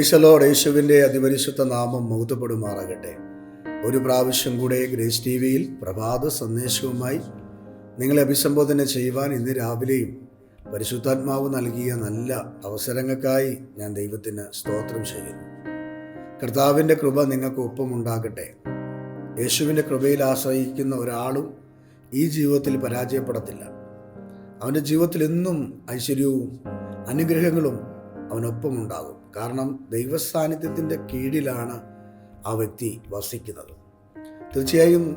പ്രേശലോട് യേശുവിന്റെ അതിപരിശുദ്ധ നാമം മൗത്തപ്പെടുമാറാകട്ടെ ഒരു പ്രാവശ്യം കൂടെ ഗ്രേസ് ടി വിയിൽ പ്രഭാത സന്ദേശവുമായി നിങ്ങളെ അഭിസംബോധന ചെയ്യുവാൻ ഇന്ന് രാവിലെയും പരിശുദ്ധാത്മാവ് നൽകിയ നല്ല അവസരങ്ങൾക്കായി ഞാൻ ദൈവത്തിന് സ്തോത്രം ചെയ്യുന്നു. കർത്താവിന്റെ കൃപ നിങ്ങൾക്ക് ഒപ്പമുണ്ടാകട്ടെ. യേശുവിന്റെ കൃപയിൽ ആശ്രയിക്കുന്ന ഒരാളും ഈ ജീവിതത്തിൽ പരാജയപ്പെടത്തില്ല. അവന്റെ ജീവിതത്തിൽ എന്നും ഐശ്വര്യവും അനുഗ്രഹങ്ങളും അവനൊപ്പമുണ്ടാകും. കാരണം ദൈവസാന്നിധ്യത്തിന്റെ കീഴിലാണ് ആ വ്യക്തി വസിക്കുന്നത്. തീർച്ചയായും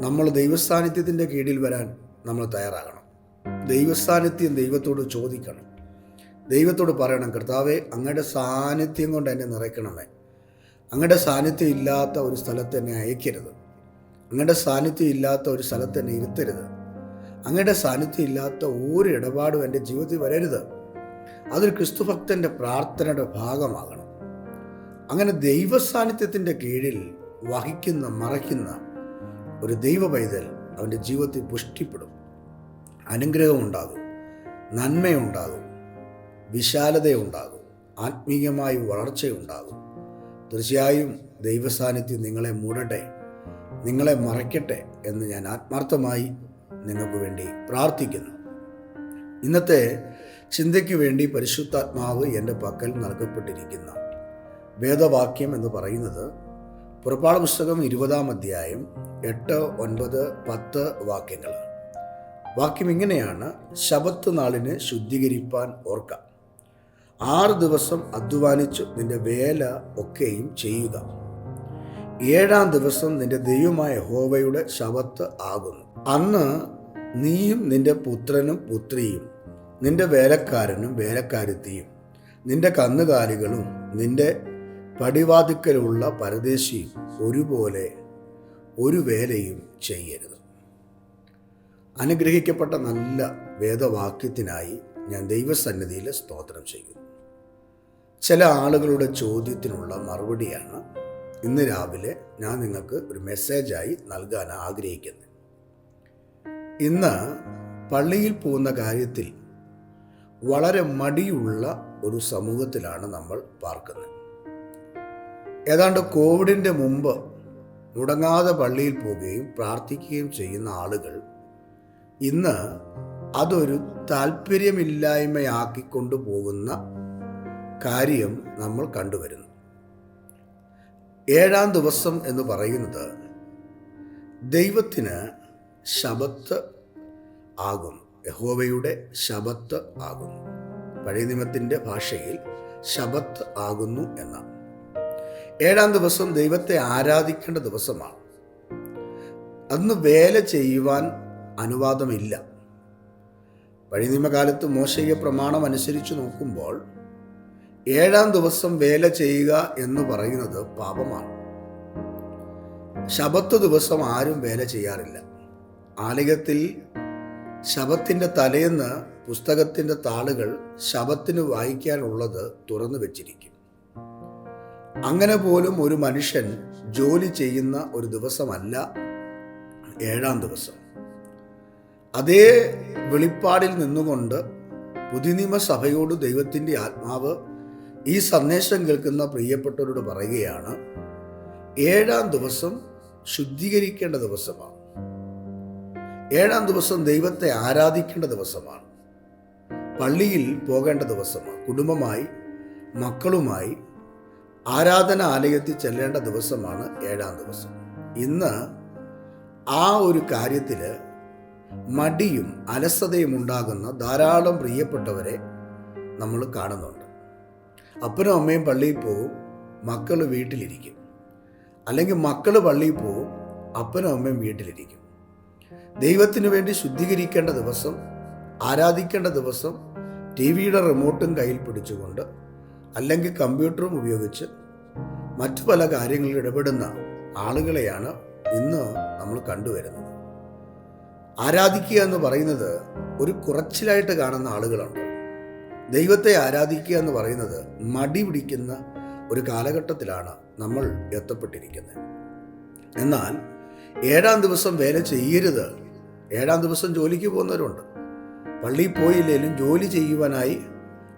നമ്മൾ ദൈവസാന്നിധ്യത്തിന്റെ കീഴിൽ വരാൻ നമ്മൾ തയ്യാറാകണം. ദൈവസാന്നിധ്യം ദൈവത്തോട് ചോദിക്കണം. ദൈവത്തോട് പറയണം കർത്താവെ അങ്ങയുടെ സാന്നിധ്യം കൊണ്ട് എന്നെ നിറയ്ക്കണമേ. അങ്ങയുടെ സാന്നിധ്യം ഇല്ലാത്ത ഒരു സ്ഥലത്ത് എന്നെ അയക്കരുത്. അങ്ങയുടെ സാന്നിധ്യം ഇല്ലാത്ത ഒരു സ്ഥലത്ത് എന്നെ ഇരുത്തരുത്. അങ്ങയുടെ സാന്നിധ്യം ഇല്ലാത്ത ഒരു ഇടപാടും എന്റെ ജീവിതത്തിൽ വരരുത്. അതൊരു ക്രിസ്തുഭക്തന്റെ പ്രാർത്ഥനയുടെ ഭാഗമാകണം. അങ്ങനെ ദൈവ സാന്നിധ്യത്തിന്റെ കീഴിൽ വഹിക്കുന്ന മറയ്ക്കുന്ന ഒരു ദൈവ പൈതൽ അവന്റെ ജീവിതത്തിൽ പുഷ്ടിപ്പെടും. അനുഗ്രഹമുണ്ടാകും നന്മയുണ്ടാകും വിശാലതയുണ്ടാകും ആത്മീയമായി വളർച്ചയുണ്ടാകും. തീർച്ചയായും ദൈവസാന്നിധ്യം നിങ്ങളെ മൂടട്ടെ നിങ്ങളെ മറയ്ക്കട്ടെ എന്ന് ഞാൻ ആത്മാർത്ഥമായി നിങ്ങൾക്ക് വേണ്ടി പ്രാർത്ഥിക്കുന്നു. ഇന്നത്തെ ചിന്തയ്ക്ക് വേണ്ടി പരിശുദ്ധാത്മാവ് എന്റെ പക്കൽ നൽകപ്പെട്ടിരിക്കുന്ന. വേദവാക്യം എന്ന് പറയുന്നത് പുറപ്പാട് പുസ്തകം ഇരുപതാം അധ്യായം എട്ട് ഒൻപത് പത്ത് വാക്യങ്ങൾ. വാക്യം ഇങ്ങനെയാണ് ശബത്ത് നാളിന് ശുദ്ധീകരിപ്പാൻ ഓർക്കാം. ആറ് ദിവസം അധ്വാനിച്ചു നിന്റെ വേല ഒക്കെയും ചെയ്യുക. ഏഴാം ദിവസം നിന്റെ ദൈവമായ ഹോവയുടെ ശവത്ത് ആകുന്നു. അന്ന് നീയും നിന്റെ പുത്രനും പുത്രിയും നിന്റെ വേലക്കാരനും വേലക്കാരുത്തിയും നിന്റെ കന്നുകാലികളും നിന്റെ പടിവാതിക്കലുള്ള പരദേശിയും ഒരുപോലെ ഒരു വേലയും ചെയ്യരുത്. അനുഗ്രഹിക്കപ്പെട്ട നല്ല വേദവാക്യത്തിനായി ഞാൻ ദൈവസന്നിധിയിൽ സ്തോത്രം ചെയ്യുന്നു. ചില ആളുകളുടെ ചോദ്യത്തിനുള്ള മറുപടിയാണ് ഇന്ന് രാവിലെ ഞാൻ നിങ്ങൾക്ക് ഒരു മെസ്സേജായി നൽകാൻ ആഗ്രഹിക്കുന്നത്. ഇന്ന് പള്ളിയിൽ പോകുന്ന കാര്യത്തിൽ വളരെ മടിയുള്ള ഒരു സമൂഹത്തിലാണ് നമ്മൾ പാർക്കുന്നത്. ഏതാണ്ട് കോവിഡിന്റെ മുമ്പ് മുടങ്ങാതെ പള്ളിയിൽ പോവുകയും പ്രാർത്ഥിക്കുകയും ചെയ്യുന്ന ആളുകൾ ഇന്ന് അതൊരു താല്പര്യമില്ലായ്മയാക്കിക്കൊണ്ടു പോകുന്ന കാര്യം നമ്മൾ കണ്ടുവരുന്നു. ഏഴാം ദിവസം എന്ന് പറയുന്നത് ദൈവത്തിന് ശബത്ത് ആകും യഹോവയുടെ ശബത്ത് ആകുന്നു. പഴയ നിയമത്തിന്റെ ഭാഷയിൽ ശബത്ത് ആകുന്നു എന്നാണ്. ഏഴാം ദിവസം ദൈവത്തെ ആരാധിക്കേണ്ട ദിവസമാണ്. അന്ന് വേല ചെയ്യുവാൻ അനുവാദമില്ല. പഴയ നിയമകാലത്ത് മോശയ്യ പ്രമാണം അനുസരിച്ച് നോക്കുമ്പോൾ ഏഴാം ദിവസം വേല ചെയ്യുക എന്ന് പറയുന്നത് പാപമാണ്. ശബത്ത് ദിവസം ആരും വേല ചെയ്യാറില്ല. ആലയത്തിൽ ശബത്തിന്റെ തലേന്ന് പുസ്തകത്തിന്റെ താളുകൾ ശബത്തിന് വായിക്കാനുള്ളത് തുറന്നു വെച്ചിരിക്കും. അങ്ങനെ പോലും ഒരു മനുഷ്യൻ ജോലി ചെയ്യുന്ന ഒരു ദിവസമല്ല ഏഴാം ദിവസം. അതേ വെളിപ്പാടിൽ നിന്നുകൊണ്ട് പുതിനിമ സഭയോട് ദൈവത്തിന്റെ ആത്മാവ് ഈ സന്ദേശം കേൾക്കുന്ന പ്രിയപ്പെട്ടവരോട് പറയുകയാണ് ഏഴാം ദിവസം ശുദ്ധീകരിക്കേണ്ട ദിവസമാണ്. ഏഴാം ദിവസം ദൈവത്തെ ആരാധിക്കേണ്ട ദിവസമാണ്. പള്ളിയിൽ പോകേണ്ട ദിവസമാണ്. കുടുംബമായി മക്കളുമായി ആരാധന ആലയത്തിൽ ചെല്ലേണ്ട ദിവസമാണ് ഏഴാം ദിവസം. ഇന്ന് ആ ഒരു കാര്യത്തിൽ മടിയും അലസതയും ഉണ്ടാകുന്ന ധാരാളം പ്രിയപ്പെട്ടവരെ നമ്മൾ കാണുന്നുണ്ട്. അപ്പനും അമ്മയും പള്ളിയിൽ പോവും മക്കൾ വീട്ടിലിരിക്കും. അല്ലെങ്കിൽ മക്കൾ പള്ളിയിൽ പോവും അപ്പനും അമ്മയും വീട്ടിലിരിക്കും. ദൈവത്തിന് വേണ്ടി ശുദ്ധീകരിക്കേണ്ട ദിവസം ആരാധിക്കേണ്ട ദിവസം ടി വിയുടെ റിമോട്ടും കയ്യിൽ പിടിച്ചുകൊണ്ട് അല്ലെങ്കിൽ കമ്പ്യൂട്ടറും ഉപയോഗിച്ച് മറ്റു പല കാര്യങ്ങളിൽ ഇടപെടുന്ന ആളുകളെയാണ് ഇന്ന് നമ്മൾ കണ്ടുവരുന്നത്. ആരാധിക്കുക എന്ന് പറയുന്നത് ഒരു കുറച്ചിലായിട്ട് കാണുന്ന ആളുകളുണ്ട് ദൈവത്തെ ആരാധിക്കുക എന്ന് പറയുന്നത് മടി പിടിക്കുന്ന ഒരു കാലഘട്ടത്തിലാണ് നമ്മൾ എത്തപ്പെട്ടിരിക്കുന്നത്. എന്നാൽ ഏഴാം ദിവസം വേല ചെയ്യരുത് ഏഴാം ദിവസം ജോലിക്ക് പോകുന്നവരുണ്ട്. പള്ളിയിൽ പോയില്ലെങ്കിലും ജോലി ചെയ്യുവാനായി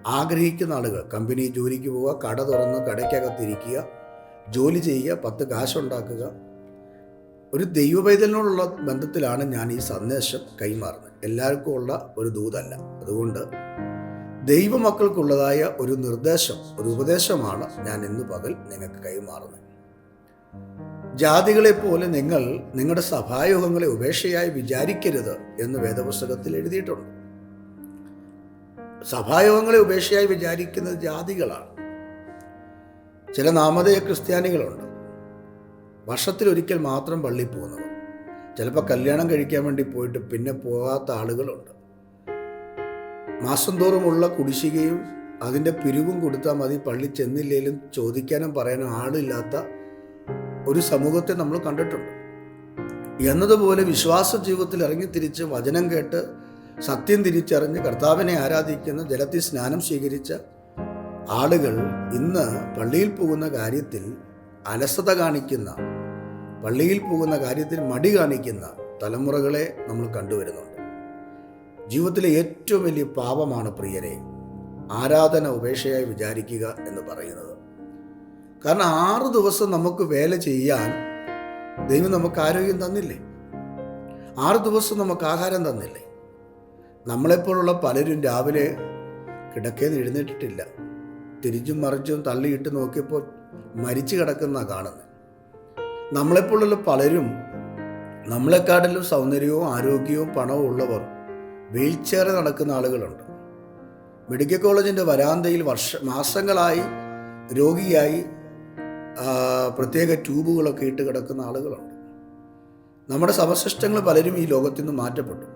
ആഗ്രഹിക്കുന്ന ആളുകൾ കമ്പനി ജോലിക്ക് പോവുക കട തുറന്ന് കടയ്ക്കകത്തിരിക്കുക ജോലി ചെയ്യുക പത്ത് കാശുണ്ടാക്കുക. ഒരു ദൈവപൈതലിനോടുള്ള ബന്ധത്തിലാണ് ഞാൻ ഈ സന്ദേശം കൈമാറുന്നത്. എല്ലാവർക്കും ഉള്ള ഒരു ദൂതല്ല. അതുകൊണ്ട് ദൈവമക്കൾക്കുള്ളതായ ഒരു നിർദ്ദേശം ഒരു ഉപദേശമാണ് ഞാൻ ഇന്ന് പകൽ നിങ്ങൾക്ക് കൈമാറുന്നത്. ജാതികളെ പോലെ നിങ്ങൾ നിങ്ങളുടെ സഭായോഗങ്ങളെ ഉപേക്ഷയായി വിചാരിക്കരുത് എന്ന് വേദപുസ്തകത്തിൽ എഴുതിയിട്ടുണ്ട്. സഭായോഗങ്ങളെ ഉപേക്ഷയായി വിചാരിക്കുന്നത് ജാതികളാണ്. ചില നാമധേയ ക്രിസ്ത്യാനികളുണ്ട്. വർഷത്തിൽ ഒരിക്കൽ മാത്രം പള്ളിയിൽ പോകുന്നവർ. ചിലപ്പോൾ കല്യാണം കഴിക്കാൻ വേണ്ടി പോയിട്ട് പിന്നെ പോകാത്ത ആളുകളുണ്ട്. മാസം തോറുമുള്ള കുടിശ്ശികയും അതിന്റെ പിരിവും കൊടുത്താൽ മതി പള്ളി ചെന്നില്ലേലും ചോദിക്കാനും പറയാനും ആളില്ലാത്ത ഒരു സമൂഹത്തെ നമ്മൾ കണ്ടിട്ടുണ്ട്. എന്നതുപോലെ വിശ്വാസ ജീവിതത്തിൽ ഇറങ്ങി തിരിച്ച് വചനം കേട്ട് സത്യം തിരിച്ചറിഞ്ഞ് കർത്താവിനെ ആരാധിക്കുന്ന ജലത്തിൽ സ്നാനം സ്വീകരിച്ച ആളുകൾ ഇന്ന് പള്ളിയിൽ പോകുന്ന കാര്യത്തിൽ അലസത കാണിക്കുന്ന പള്ളിയിൽ പോകുന്ന കാര്യത്തിൽ മടി കാണിക്കുന്ന തലമുറകളെ നമ്മൾ കണ്ടുവരുന്നുണ്ട്. ജീവിതത്തിലെ ഏറ്റവും വലിയ പാപമാണ് പ്രിയരെ ആരാധന ഉപേക്ഷയായി വിചാരിക്കുക എന്ന് പറയുന്നത്. കാരണം ആറ് ദിവസം നമുക്ക് വേല ചെയ്യാൻ ദൈവം നമുക്ക് ആരോഗ്യം തന്നില്ലേ? ആറ് ദിവസം നമുക്ക് ആഹാരം തന്നില്ലേ? നമ്മളെപ്പോലുള്ള പലരും രാവിലെ കിടക്കേന്ന് എഴുന്നേറ്റിട്ടില്ല. തിരിച്ചും മറിച്ചും തള്ളിയിട്ട് നോക്കിയപ്പോൾ മരിച്ചു കിടക്കുന്ന കാണുന്നത് നമ്മളെപ്പോലുള്ള പലരും നമ്മളെക്കാട്ടിലും സൗന്ദര്യവും ആരോഗ്യവും പണവും ഉള്ളവർ വീൽ ചെയർ നടക്കുന്ന ആളുകളുണ്ട്. മെഡിക്കൽ കോളേജിന്റെ വരാന്തയിൽ വർഷ മാസങ്ങളായി രോഗിയായി പ്രത്യേക ട്യൂബുകളൊക്കെ ഇട്ട് കിടക്കുന്ന ആളുകളുണ്ട് നമ്മുടെ സമശിഷ്ടങ്ങൾ പലരും ഈ ലോകത്തിൽ നിന്ന് മാറ്റപ്പെട്ടു.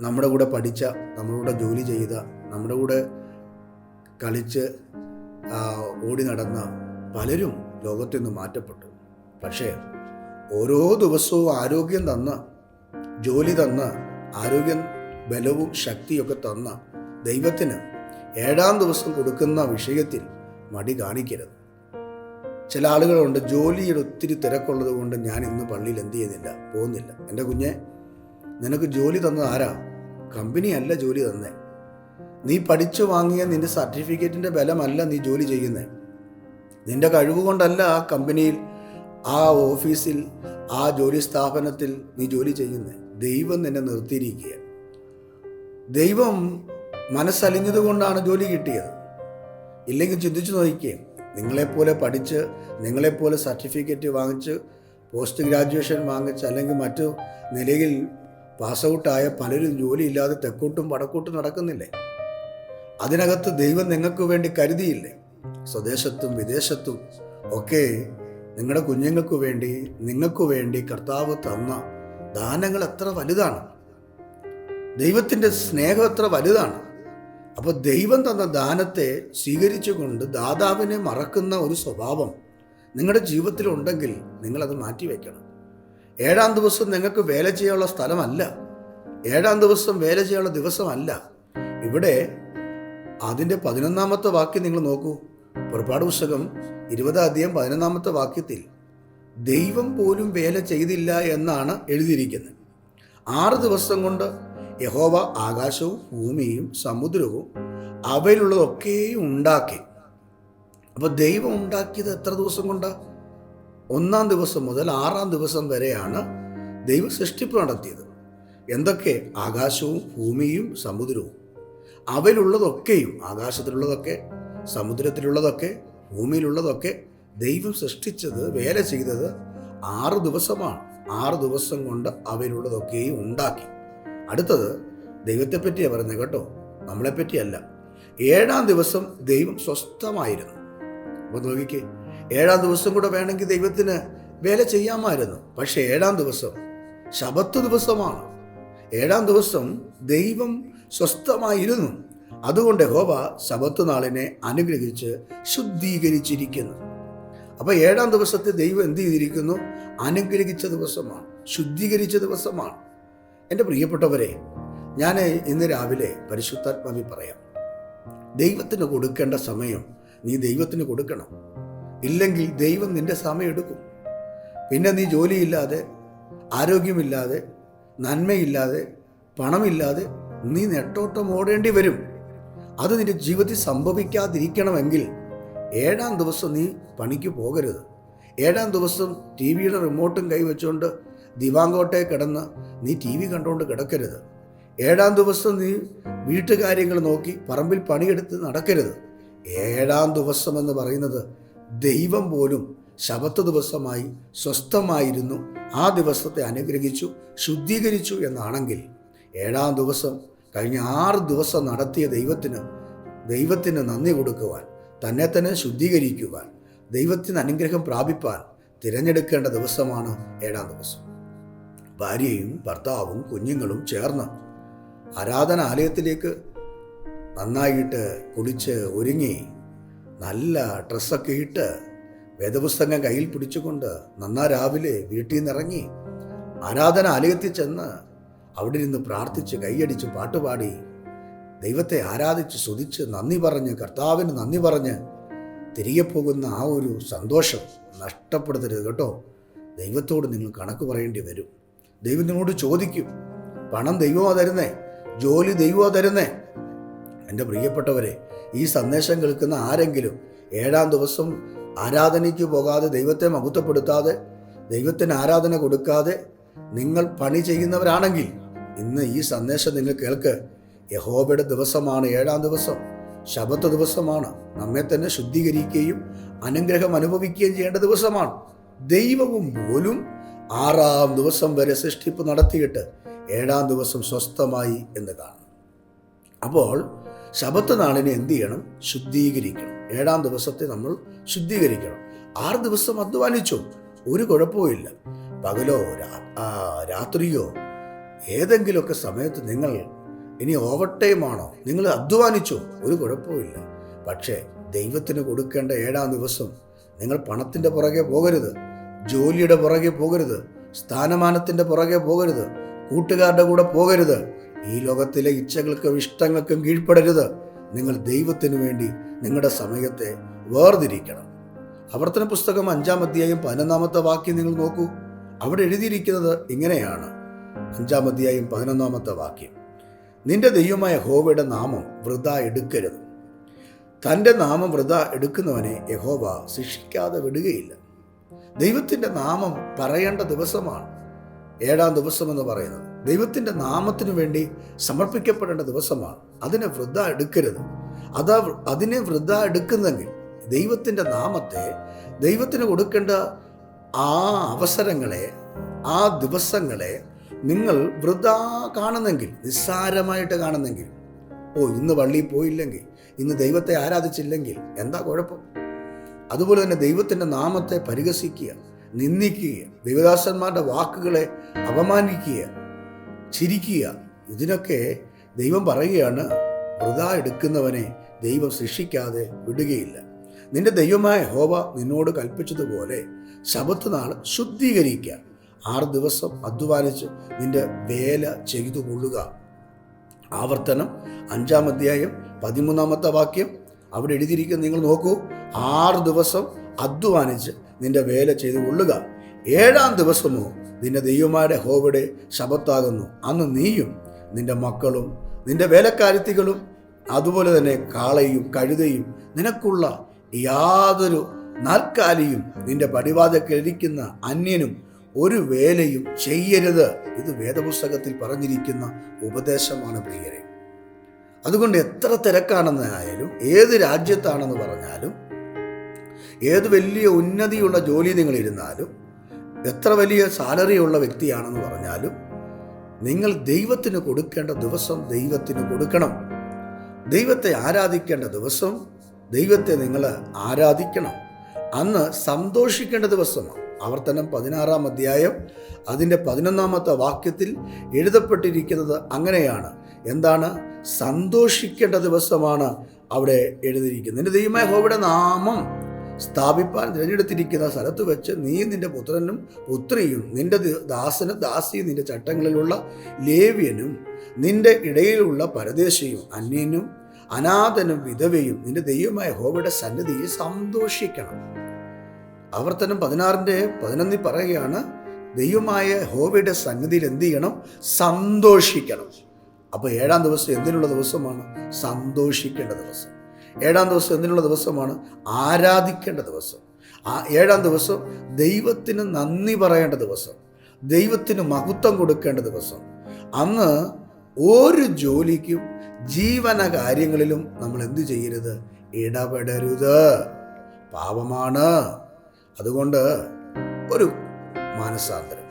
നമ്മുടെ കൂടെ പഠിച്ച നമ്മുടെ കൂടെ ജോലി ചെയ്ത നമ്മുടെ കൂടെ കളിച്ച് ഓടി നടന്ന പലരും ലോകത്തിൽ നിന്ന് മാറ്റപ്പെട്ടു. പക്ഷേ ഓരോ ദിവസവും ആരോഗ്യം തന്ന ജോലി തന്ന ആരോഗ്യം ബലവും ശക്തിയൊക്കെ തന്ന ദൈവത്തിന് ഏഴാം ദിവസം കൊടുക്കുന്ന വിഷയത്തിൽ മടി കാണിക്കരുത്. ചില ആളുകളുണ്ട് ജോലിയുടെ ഒത്തിരി തിരക്കുള്ളത് കൊണ്ട് ഞാൻ ഇന്ന് പള്ളിയിൽ എന്ത് ചെയ്യുന്നില്ല പോകുന്നില്ല. എന്റെ കുഞ്ഞെ നിനക്ക് ജോലി തന്നത് ആരാ? കമ്പനിയല്ല ജോലി തന്നേ. നീ പഠിച്ചു വാങ്ങിയ നിന്റെ സർട്ടിഫിക്കറ്റിന്റെ ബലമല്ല നീ ജോലി ചെയ്യുന്നത് നിന്റെ കഴിവ് കൊണ്ടല്ല ആ കമ്പനിയിൽ ആ ഓഫീസിൽ ആ ജോലി സ്ഥാപനത്തിൽ നീ ജോലി ചെയ്യുന്നത് ദൈവം നിന്നെ നിർത്തിയിരിക്കുക ദൈവം മനസ്സലിഞ്ഞത് കൊണ്ടാണ് ജോലി കിട്ടിയത്. ഇല്ലെങ്കിൽ ചിന്തിച്ചു നോക്കിക്കേ. നിങ്ങളെപ്പോലെ പഠിച്ച് നിങ്ങളെപ്പോലെ സർട്ടിഫിക്കറ്റ് വാങ്ങിച്ച് പോസ്റ്റ് ഗ്രാജുവേഷൻ വാങ്ങിച്ച് അല്ലെങ്കിൽ മറ്റു നിലയിൽ പാസ് ഔട്ടായ പലരും ജോലിയില്ലാതെ തെക്കോട്ടും വടക്കോട്ടും നടക്കുന്നില്ലേ? അതിനകത്ത് ദൈവം നിങ്ങൾക്ക് വേണ്ടി കരുതിയില്ലേ? സ്വദേശത്തും വിദേശത്തും ഒക്കെ നിങ്ങളുടെ കുഞ്ഞുങ്ങൾക്ക് വേണ്ടി നിങ്ങൾക്ക് വേണ്ടി കർത്താവ് തന്ന ദാനങ്ങൾ എത്ര വലുതാണ്? ദൈവത്തിന്റെ സ്നേഹം എത്ര വലുതാണ്? അപ്പോൾ ദൈവം തന്ന ദാനത്തെ സ്വീകരിച്ചുകൊണ്ട് ദാതാവിനെ മറക്കുന്ന ഒരു സ്വഭാവം നിങ്ങളുടെ ജീവിതത്തിൽ ഉണ്ടെങ്കിൽ നിങ്ങളത് മാറ്റിവെക്കണം ഏഴാം ദിവസം നിങ്ങൾക്ക് വേല ചെയ്യാനുള്ള സ്ഥലമല്ല. ഏഴാം ദിവസം വേല ചെയ്യാനുള്ള ദിവസമല്ല. ഇവിടെ അതിന്റെ പതിനൊന്നാമത്തെ വാക്യം നിങ്ങൾ നോക്കൂ. പുറപ്പാട് പുസ്തകം ഇരുപതാം അധ്യായം പതിനൊന്നാമത്തെ വാക്യത്തിൽ ദൈവം പോലും വേല ചെയ്തില്ല എന്നാണ് എഴുതിയിരിക്കുന്നത്. ആറ് ദിവസം കൊണ്ട് യഹോവ ആകാശവും ഭൂമിയും സമുദ്രവും അവയിലുള്ളതൊക്കെയും ഉണ്ടാക്കി. അപ്പോൾ ദൈവം ഉണ്ടാക്കിയത് എത്ര ദിവസം കൊണ്ടാ? ഒന്നാം ദിവസം മുതൽ ആറാം ദിവസം വരെയാണ് ദൈവം സൃഷ്ടിപ്പ് നടത്തിയത്. എന്തൊക്കെ? ആകാശവും ഭൂമിയും സമുദ്രവും. അവയിലുള്ളതൊക്കെയും ആകാശത്തിലുള്ളതൊക്കെ സമുദ്രത്തിലുള്ളതൊക്കെ ഭൂമിയിലുള്ളതൊക്കെ ദൈവം സൃഷ്ടിച്ചത് വേല ചെയ്തത് ആറ് ദിവസമാണ്. ആറ് ദിവസം കൊണ്ട് അവയിലുള്ളതൊക്കെയും ഉണ്ടാക്കി. അടുത്തത് ദൈവത്തെപ്പറ്റിയാണ് പറയുന്നത് കേട്ടോ. നമ്മളെപ്പറ്റിയല്ല. ഏഴാം ദിവസം ദൈവം സ്വസ്ഥമായിരുന്നു. അപ്പോൾ നോക്കിക്കേ ഏഴാം ദിവസം കൂടെ വേണമെങ്കിൽ ദൈവത്തിന് വേല ചെയ്യാമായിരുന്നു. പക്ഷേ ഏഴാം ദിവസം ശബത്ത് ദിവസമാണ്. ഏഴാം ദിവസം ദൈവം സ്വസ്ഥമായിരുന്നു. അതുകൊണ്ട് ഹോബ ശബത്ത് നാളിനെ അനുഗ്രഹിച്ച് ശുദ്ധീകരിച്ചിരിക്കുന്നു. അപ്പോൾ ഏഴാം ദിവസത്തെ ദൈവം എന്ത് ചെയ്തിരിക്കുന്നു? അനുഗ്രഹിച്ച ദിവസമാണ് ശുദ്ധീകരിച്ച ദിവസമാണ്. എന്റെ പ്രിയപ്പെട്ടവരെ ഞാൻ ഇന്ന് രാവിലെ പരിശുദ്ധാത്മാവി പറയാം ദൈവത്തിന് കൊടുക്കേണ്ട സമയം നീ ദൈവത്തിന് കൊടുക്കണം. ഇല്ലെങ്കിൽ ദൈവം നിന്റെ സമയം എടുക്കും. പിന്നെ നീ ജോലിയില്ലാതെ ആരോഗ്യമില്ലാതെ നന്മയില്ലാതെ പണമില്ലാതെ നീ നെട്ടോട്ടം ഓടേണ്ടി വരും. അത് നിന്റെ ജീവിതത്തിൽ സംഭവിക്കാതിരിക്കണമെങ്കിൽ ഏഴാം ദിവസം നീ പണിക്ക് പോകരുത്. ഏഴാം ദിവസം ടി വിയുടെ റിമോട്ടും കൈവച്ചുകൊണ്ട് ദിവാങ്കോട്ടെ കിടന്ന് നീ ടി വി കണ്ടുകൊണ്ട് കിടക്കരുത്. ഏഴാം ദിവസം നീ വീട്ടുകാര്യങ്ങൾ നോക്കി പറമ്പിൽ പണിയെടുത്ത് നടക്കരുത്. ഏഴാം ദിവസം എന്ന് പറയുന്നത് ദൈവം പോലും ശബത്ത് ദിവസമായി സ്വസ്ഥമായിരുന്നു. ആ ദിവസത്തെ അനുഗ്രഹിച്ചു ശുദ്ധീകരിച്ചു എന്നാണെങ്കിൽ ഏഴാം ദിവസം കഴിഞ്ഞ ആറ് ദിവസം നടത്തിയ ദൈവത്തിന് ദൈവത്തിന് നന്ദി കൊടുക്കുവാൻ തന്നെ തന്നെ ശുദ്ധീകരിക്കുവാൻ ദൈവത്തിന് അനുഗ്രഹം പ്രാപിപ്പാൻ തിരഞ്ഞെടുക്കേണ്ട ദിവസമാണ് ഏഴാം ദിവസം. ഭാര്യയും ഭർത്താവും കുഞ്ഞുങ്ങളും ചേർന്ന് ആരാധനാലയത്തിലേക്ക് നന്നായിട്ട് കുളിച്ച് ഒരുങ്ങി നല്ല ഡ്രസ്സൊക്കെ ഇട്ട് വേദപുസ്തകം കയ്യിൽ പിടിച്ചുകൊണ്ട് നന്നാ രാവിലെ വീട്ടിൽ നിന്നിറങ്ങി ആരാധനാലയത്തിൽ ചെന്ന് അവിടെ നിന്ന് പ്രാർത്ഥിച്ച് കൈയടിച്ച് പാട്ടുപാടി ദൈവത്തെ ആരാധിച്ച് സ്തുതിച്ച് നന്ദി പറഞ്ഞ് കർത്താവിന് നന്ദി പറഞ്ഞ് തിരികെ പോകുന്ന ആ ഒരു സന്തോഷം നഷ്ടപ്പെടുത്തരുത് കേട്ടോ. ദൈവത്തോട് നിങ്ങൾ കണക്ക് പറയേണ്ടി വരും. ദൈവം നിങ്ങളോട് ചോദിക്കും പണം ദൈവമാ തരുന്നേ ജോലി ദൈവമാ തരുന്നേ? എന്റെ പ്രിയപ്പെട്ടവരെ ഈ സന്ദേശം കേൾക്കുന്ന ആരെങ്കിലും ഏഴാം ദിവസം ആരാധനയ്ക്ക് പോകാതെ ദൈവത്തെ മഹത്വപ്പെടുത്താതെ ദൈവത്തിന് ആരാധന കൊടുക്കാതെ നിങ്ങൾ പണി ചെയ്യുന്നവരാണെങ്കിൽ ഇന്ന് ഈ സന്ദേശം നിങ്ങൾ കേൾക്ക്. യഹോബയുടെ ദിവസമാണ് ഏഴാം ദിവസം. ശബത്ത് ദിവസമാണ്. നമ്മെ തന്നെ ശുദ്ധീകരിക്കുകയും അനുഗ്രഹം അനുഭവിക്കുകയും ചെയ്യേണ്ട ദിവസമാണ്. ദൈവവും പോലും ആറാം ദിവസം വരെ സൃഷ്ടിപ്പ് നടത്തിയിട്ട് ഏഴാം ദിവസം സ്വസ്ഥമായി എന്ന് കാണും അപ്പോൾ ശബത്ത് നാളിനെ എന്ത് ചെയ്യണം? ശുദ്ധീകരിക്കണം. ഏഴാം ദിവസത്തെ നമ്മൾ ശുദ്ധീകരിക്കണം. ആറ് ദിവസം അധ്വാനിച്ചു. ഒരു കുഴപ്പവുമില്ല പകലോ രാത്രിയോ ഏതെങ്കിലുമൊക്കെ സമയത്ത് നിങ്ങൾ ഇനി ഓവർ ടൈം ആണോ? നിങ്ങൾ അധ്വാനിച്ചു. ഒരു കുഴപ്പമില്ല പക്ഷേ ദൈവത്തിന് കൊടുക്കേണ്ട ഏഴാം ദിവസം നിങ്ങൾ പണത്തിന്റെ പുറകെ പോകരുത്. ജോലിയുടെ പുറകെ പോകരുത്. സ്ഥാനമാനത്തിന്റെ പുറകെ പോകരുത്. കൂട്ടുകാരുടെ കൂടെ പോകരുത്. ഈ ലോകത്തിലെ ഇച്ഛകൾക്കും ഇഷ്ടങ്ങൾക്കും കീഴ്പ്പെടരുത്. നിങ്ങൾ ദൈവത്തിനു വേണ്ടി നിങ്ങളുടെ സമയത്തെ വേർതിരിക്കണം. അവർത്തന പുസ്തകം അഞ്ചാം അധ്യായം പതിനൊന്നാമത്തെ വാക്യം നിങ്ങൾ നോക്കൂ. അവിടെ എഴുതിയിരിക്കുന്നത് ഇങ്ങനെയാണ്. അഞ്ചാം അധ്യായം പതിനൊന്നാമത്തെ വാക്യം. നിന്റെ ദൈവമായ ഹോവയുടെ നാമം വൃത എടുക്കരുത്. തന്റെ നാമം വൃത എടുക്കുന്നവനെ യഹോവ ശിക്ഷിക്കാതെ വിടുകയില്ല. ദൈവത്തിന്റെ നാമം പറയേണ്ട ദിവസമാണ്. ഏഴാം ദിവസം എന്ന് പറയുന്നത്. ദൈവത്തിന്റെ നാമത്തിനു വേണ്ടി സമർപ്പിക്കപ്പെടേണ്ട ദിവസമാണ്. അതിനെ വൃദ്ധ എടുക്കരുത്. അതാ അതിനെ വൃദ്ധ എടുക്കുന്നെങ്കിൽ ദൈവത്തിന്റെ നാമത്തെ ദൈവത്തിന് കൊടുക്കേണ്ട ആ അവസരങ്ങളെ ആ ദിവസങ്ങളെ നിങ്ങൾ വൃദ്ധ കാണുന്നെങ്കിൽ നിസ്സാരമായിട്ട് കാണുന്നെങ്കിൽ ഓ ഇന്ന് പള്ളിയിൽ പോയില്ലെങ്കിൽ ഇന്ന് ദൈവത്തെ ആരാധിച്ചില്ലെങ്കിൽ എന്താ കുഴപ്പം? അതുപോലെ തന്നെ ദൈവത്തിന്റെ നാമത്തെ പരിഹസിക്കുക നിന്ദിക്കുക ദൈവദാസന്മാരുടെ വാക്കുകളെ അപമാനിക്കുക ചിരിക്കുക ഇതിനൊക്കെ ദൈവം പറയുകയാണ് വൃത എടുക്കുന്നവനെ ദൈവം ശിക്ഷിക്കാതെ വിടുകയില്ല. നിന്റെ ദൈവമായ ഹോവ നിന്നോട് കൽപ്പിച്ചതുപോലെ ശബത്ത് നാൾ ശുദ്ധീകരിക്കുക. ആറ് ദിവസം അധ്വാനിച്ച് നിന്റെ വേല ചെയ്തു കൊള്ളുക ആവർത്തനം അഞ്ചാം അധ്യായം പതിമൂന്നാമത്തെ വാക്യം അവിടെ എഴുതിയിരിക്കുന്ന നിങ്ങൾ നോക്കൂ. ആറ് ദിവസം അധ്വാനിച്ച് നിന്റെ വേല ചെയ്തു കൊള്ളുക. ഏഴാം ദിവസമോ നിന്റെ ദൈവമാരുടെ ഹോവിടെ ശബത്താകുന്നു അന്ന് നീയും നിന്റെ മക്കളും നിന്റെ വേലക്കാരുത്തികളും അതുപോലെ തന്നെ കാളയും കഴുതയും നിനക്കുള്ള യാതൊരു നാൽക്കാലിയും നിന്റെ പടിവാദക്കിലിരിക്കുന്ന അന്യനും ഒരു വേലയും ചെയ്യരുത്. ഇത് വേദപുസ്തകത്തിൽ പറഞ്ഞിരിക്കുന്ന ഉപദേശമാണ് പ്രിയരെ. അതുകൊണ്ട് എത്ര തിരക്കാണെന്ന് ആയാലും ഏത് രാജ്യത്താണെന്ന് പറഞ്ഞാലും ഏത് വലിയ ഉന്നതിയുള്ള ജോലി നിങ്ങളിരുന്നാലും എത്ര വലിയ സാലറി ഉള്ള വ്യക്തിയാണെന്ന് പറഞ്ഞാലും നിങ്ങൾ ദൈവത്തിന് കൊടുക്കേണ്ട ദിവസം ദൈവത്തിന് കൊടുക്കണം. ദൈവത്തെ ആരാധിക്കേണ്ട ദിവസം ദൈവത്തെ നിങ്ങൾ ആരാധിക്കണം. അന്ന് സന്തോഷിക്കേണ്ട ദിവസമാണ് ആവർത്തനം പതിനാറാം അധ്യായം അതിന്റെ പതിനൊന്നാമത്തെ വാക്യത്തിൽ എഴുതപ്പെട്ടിരിക്കുന്നത് അങ്ങനെയാണ്. എന്താണ്? സന്തോഷിക്കേണ്ട ദിവസമാണ് അവിടെ എഴുതിയിരിക്കുന്നത്. നിന്റെ ദൈവമായ ഹോവയുടെ നാമം സ്ഥാപിപ്പാൻ തിരഞ്ഞെടുത്തിരിക്കുന്ന സ്ഥലത്ത് വെച്ച് നീ നിന്റെ പുത്രനും പുത്രിയും നിന്റെ ദാസനും ദാസിയും നിന്റെ ചട്ടങ്ങളിലുള്ള ലേവ്യനും നിന്റെ ഇടയിലുള്ള പരദേശിയും അന്യനും അനാഥനും വിധവയും നിന്റെ ദൈവമായ ഹോവയുടെ സന്നിധിയിൽ സന്തോഷിക്കണം. ആവർത്തനം പതിനാറിന്റെ പതിനൊന്നിൽ പറയുകയാണ് ദൈവമായ ഹോവയുടെ സന്നിധിയിൽ എന്ത് ചെയ്യണം? സന്തോഷിക്കണം. അപ്പോൾ ഏഴാം ദിവസം എന്തിനുള്ള ദിവസമാണ്? സന്തോഷിക്കേണ്ട ദിവസം. ഏഴാം ദിവസം എന്തിനുള്ള ദിവസമാണ്? ആരാധിക്കേണ്ട ദിവസം. ആ ഏഴാം ദിവസം ദൈവത്തിന് നന്ദി പറയേണ്ട ദിവസം. ദൈവത്തിന് മഹത്വം കൊടുക്കേണ്ട ദിവസം. അന്ന് ഒരു ജോലിക്കും ജീവന കാര്യങ്ങളിലും നമ്മൾ എന്തു ചെയ്യരുത്? ഇടപെടരുത്. പാപമാണ്. അതുകൊണ്ട് ഒരു മാനസാന്തരം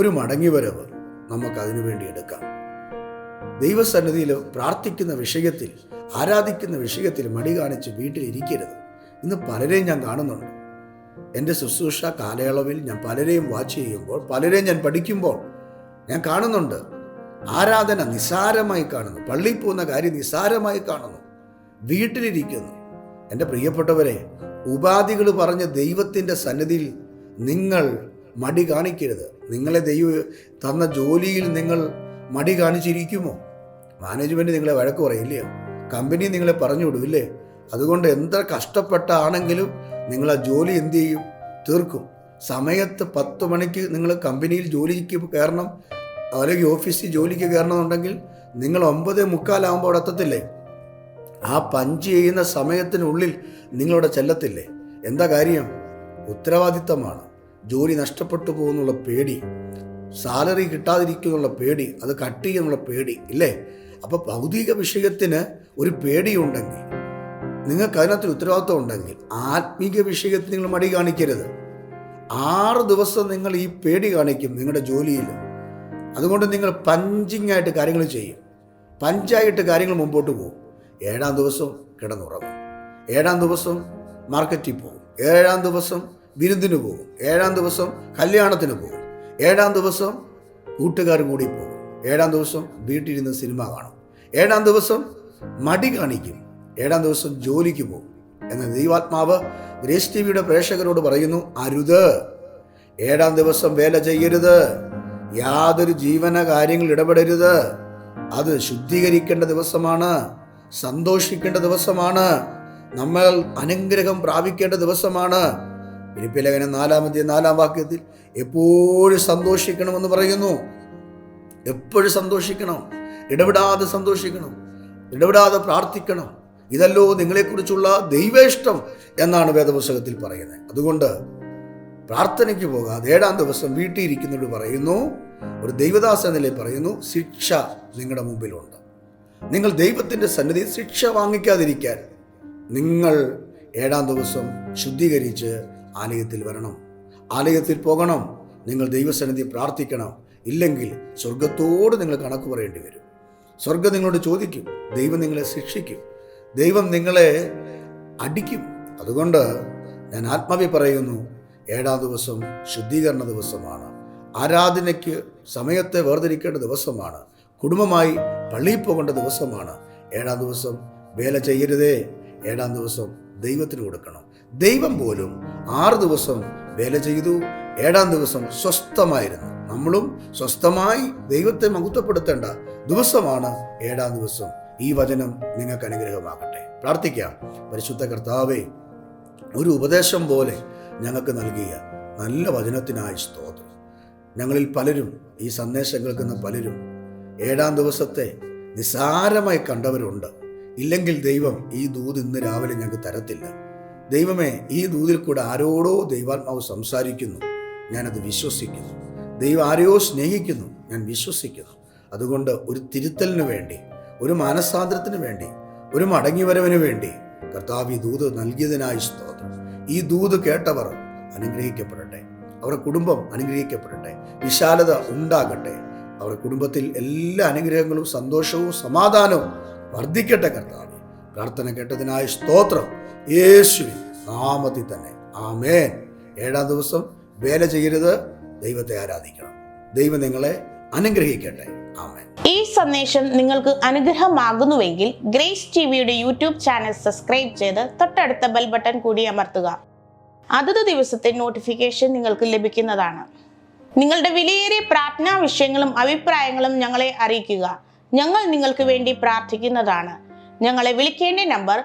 ഒരു മടങ്ങിവരവ് നമുക്കതിനു വേണ്ടി എടുക്കാം. ദൈവസന്നിധിയിൽ പ്രാർത്ഥിക്കുന്ന വിഷയത്തിൽ ആരാധിക്കുന്ന വിഷയത്തിൽ മടി കാണിച്ച് വീട്ടിലിരിക്കരുത്. ഇന്ന് പലരെയും ഞാൻ കാണുന്നുണ്ട്. എന്റെ ശുശ്രൂഷ കാലയളവിൽ ഞാൻ പലരെയും വാച്ച് ചെയ്യുമ്പോൾ പലരെയും ഞാൻ പഠിക്കുമ്പോൾ ഞാൻ കാണുന്നുണ്ട്. ആരാധന നിസാരമായി കാണുന്നു. പള്ളിയിൽ പോകുന്ന കാര്യം നിസാരമായി കാണുന്നു. വീട്ടിലിരിക്കുന്നു. എന്റെ പ്രിയപ്പെട്ടവരെ ഉപാധികൾ പറഞ്ഞ ദൈവത്തിന്റെ സന്നിധിയിൽ നിങ്ങൾ മടി കാണിക്കരുത്. നിങ്ങളെ ദൈവം തന്ന ജോലിയിൽ നിങ്ങൾ മടി കാണിച്ചിരിക്കുമോ? മാനേജ്മെന്റ് നിങ്ങളെ വഴക്ക് പറയില്ലയോ കമ്പനി നിങ്ങളെ പറഞ്ഞു വിടുമില്ലേ അതുകൊണ്ട് എത്ര കഷ്ടപ്പെട്ടാണെങ്കിലും നിങ്ങൾ ആ ജോലി എന്ത് ചെയ്യും? തീർക്കും. സമയത്ത് പത്ത് മണിക്ക് നിങ്ങൾ കമ്പനിയിൽ ജോലിക്ക് കയറണം. അല്ലെങ്കിൽ ഓഫീസിൽ ജോലിക്ക് കയറണമെന്നുണ്ടെങ്കിൽ നിങ്ങൾ ഒമ്പത് മുക്കാലാകുമ്പോൾ അവിടെ എത്തത്തില്ലേ? ആ പഞ്ച് ചെയ്യുന്ന സമയത്തിനുള്ളിൽ നിങ്ങളവിടെ ചെല്ലത്തില്ലേ? എന്താ കാര്യം? ഉത്തരവാദിത്തമാണ്. ജോലി നഷ്ടപ്പെട്ടു പോകുന്നുള്ള പേടി. സാലറി കിട്ടാതിരിക്കുന്നുള്ള പേടി അത് കട്ട് ചെയ്യുന്നുള്ള പേടി ഇല്ലേ? അപ്പോൾ ഭൗതിക വിഷയത്തിന് ഒരു പേടിയുണ്ടെങ്കിൽ നിങ്ങൾക്ക് അതിനകത്ത് ഉത്തരവാദിത്വം ഉണ്ടെങ്കിൽ ആത്മീക വിഷയത്തിൽ നിങ്ങൾ മടി കാണിക്കരുത്. ആറ് ദിവസം നിങ്ങൾ ഈ പേടി കാണിക്കും നിങ്ങളുടെ ജോലിയിൽ. അതുകൊണ്ട് നിങ്ങൾ പഞ്ചിങ് ആയിട്ട് കാര്യങ്ങൾ ചെയ്യും. പഞ്ചായിട്ട് കാര്യങ്ങൾ മുമ്പോട്ട് പോകും. ഏഴാം ദിവസം കിടന്നുറങ്ങും. ഏഴാം ദിവസം മാർക്കറ്റിൽ പോകും. ഏഴാം ദിവസം വിരുന്നിന് പോകും. ഏഴാം ദിവസം കല്യാണത്തിന് പോകും. ഏഴാം ദിവസം കൂട്ടുകാർ കൂടി പോകും. ഏഴാം ദിവസം വീട്ടിലിരുന്ന് സിനിമ കാണും. ഏഴാം ദിവസം മടി കാണിക്കും. ഏഴാം ദിവസം ജോലിക്ക് പോകും. എന്ന ദൈവാത്മാവ് ഗ്രേസ് ടി വിയുടെ പ്രേക്ഷകരോട് പറയുന്നു അരുത്. ഏഴാം ദിവസം വേല ചെയ്യരുത്. യാതൊരു ജീവന കാര്യങ്ങൾ ഇടപെടരുത്. അത് ശുദ്ധീകരിക്കേണ്ട ദിവസമാണ്. സന്തോഷിക്കേണ്ട ദിവസമാണ്. നമ്മൾ അനുഗ്രഹം പ്രാപിക്കേണ്ട ദിവസമാണ്. ഫിലിപ്പിലേഖനം നാലാമത്തെ നാലാം വാക്യത്തിൽ എപ്പോഴും സന്തോഷിക്കണമെന്ന് പറയുന്നു. എപ്പോഴും സന്തോഷിക്കണം. ഇടപെടാതെ സന്തോഷിക്കണം. ഇടപെടാതെ പ്രാർത്ഥിക്കണം. ഇതല്ലോ നിങ്ങളെക്കുറിച്ചുള്ള ദൈവേഷ്ടം എന്നാണ് വേദപുസ്തകത്തിൽ പറയുന്നത്. അതുകൊണ്ട് പ്രാർത്ഥനയ്ക്ക് പോകാതെ ഏഴാം ദിവസം വീട്ടിൽ ഇരിക്കുന്നവർ പറയുന്നു ഒരു ദൈവദാസ നിലയിൽ പറയുന്നു ശിക്ഷ നിങ്ങളുടെ മുമ്പിലുണ്ട്. നിങ്ങൾ ദൈവത്തിന്റെ സന്നിധി ശിക്ഷ വാങ്ങിക്കാതിരിക്കാൻ നിങ്ങൾ ഏഴാം ദിവസം ശുദ്ധീകരിച്ച് ആലയത്തിൽ വരണം. ആലയത്തിൽ പോകണം. നിങ്ങൾ ദൈവസന്നിധി പ്രാർത്ഥിക്കണം. ഇല്ലെങ്കിൽ സ്വർഗത്തോട് നിങ്ങൾ കണക്ക് പറയേണ്ടി വരും. സ്വർഗം നിങ്ങളോട് ചോദിക്കും. ദൈവം നിങ്ങളെ ശിക്ഷിക്കും. ദൈവം നിങ്ങളെ അടിക്കും. അതുകൊണ്ട് ഞാൻ ആത്മാവി പറയുന്നു ഏഴാം ദിവസം ശുദ്ധീകരണ ദിവസമാണ്. ആരാധനയ്ക്ക് സമയത്തെ വേർതിരിക്കേണ്ട ദിവസമാണ്. കുടുംബമായി പള്ളിയിൽ പോകേണ്ട ദിവസമാണ്. ഏഴാം ദിവസം വേല ചെയ്യരുതേ. ഏഴാം ദിവസം ദൈവത്തിന് കൊടുക്കണം. ദൈവം പോലും ആറ് ദിവസം വേല ചെയ്തു ഏഴാം ദിവസം സ്വസ്ഥമായിരുന്നു. നമ്മളും സ്വസ്ഥമായി ദൈവത്തെ മഹത്വപ്പെടുത്തേണ്ട ദിവസമാണ് ഏഴാം ദിവസം. ഈ വചനം നിങ്ങൾക്ക് അനുഗ്രഹമാകട്ടെ. പ്രാർത്ഥിക്കാം. പരിശുദ്ധ കർത്താവേ ഒരു ഉപദേശം പോലെ ഞങ്ങൾക്ക് നൽകിയ നല്ല വചനത്തിനായി സ്തോത്രം. ഞങ്ങളിൽ പലരും ഈ സന്ദേശം കേൾക്കുന്ന പലരും ഏഴാം ദിവസത്തെ നിസ്സാരമായി കണ്ടവരുണ്ട്. ഇല്ലെങ്കിൽ ദൈവം ഈ ദൂത് ഇന്ന് രാവിലെ ഞങ്ങൾക്ക് തരത്തില്ല. ദൈവമേ ഈ ദൂതിൽ കൂടെ ആരോടോ ദൈവാത്മാവ് സംസാരിക്കുന്നു. ഞാനത് വിശ്വസിക്കുന്നു. ദൈവം ആരെയോ സ്നേഹിക്കുന്നു. ഞാൻ വിശ്വസിക്കുന്നു. അതുകൊണ്ട് ഒരു തിരുത്തലിന് വേണ്ടി ഒരു മാനസാന്തരത്തിന് വേണ്ടി ഒരു മടങ്ങിവരവിന് വേണ്ടി കർത്താവ് ഈ ദൂത് നൽകിയതിനായി സ്തോത്രം. ഈ ദൂത് കേട്ടവർ അനുഗ്രഹിക്കപ്പെടട്ടെ. അവരുടെ കുടുംബം അനുഗ്രഹിക്കപ്പെടട്ടെ. വിശാലത ഉണ്ടാകട്ടെ. അവരുടെ കുടുംബത്തിൽ എല്ലാ അനുഗ്രഹങ്ങളും സന്തോഷവും സമാധാനവും വർദ്ധിക്കട്ടെ കർത്താവ്. പ്രാർത്ഥന കേട്ടതിനായി സ്തോത്രം. യേശുവിൻ നാമത്തിൽ തന്നെ. ആമേൻ. ഏഴാം ദിവസം വേല ചെയ്യരുത്. ദൈവത്തെ ആരാധിക്കണം. ദൈവം നിങ്ങളെ അനുഗ്രഹിക്കട്ടെ. ഈ സന്ദേശം നിങ്ങൾക്ക് അനുഗ്രഹമാകുന്നുവെങ്കിൽ ഗ്രേസ് ടി വിയുടെ യൂട്യൂബ് ചാനൽ സബ്സ്ക്രൈബ് ചെയ്ത് തൊട്ടടുത്ത ബെൽ ബട്ടൺ കൂടി അമർത്തുക. അതത് ദിവസത്തെ നോട്ടിഫിക്കേഷൻ നിങ്ങൾക്ക് ലഭിക്കുന്നതാണ്. നിങ്ങളുടെ വിലയേറിയ പ്രാർത്ഥനാ വിഷയങ്ങളും അഭിപ്രായങ്ങളും ഞങ്ങളെ അറിയിക്കുക. ഞങ്ങൾ നിങ്ങൾക്ക് വേണ്ടി പ്രാർത്ഥിക്കുന്നതാണ്. ഞങ്ങളെ വിളിക്കേണ്ട number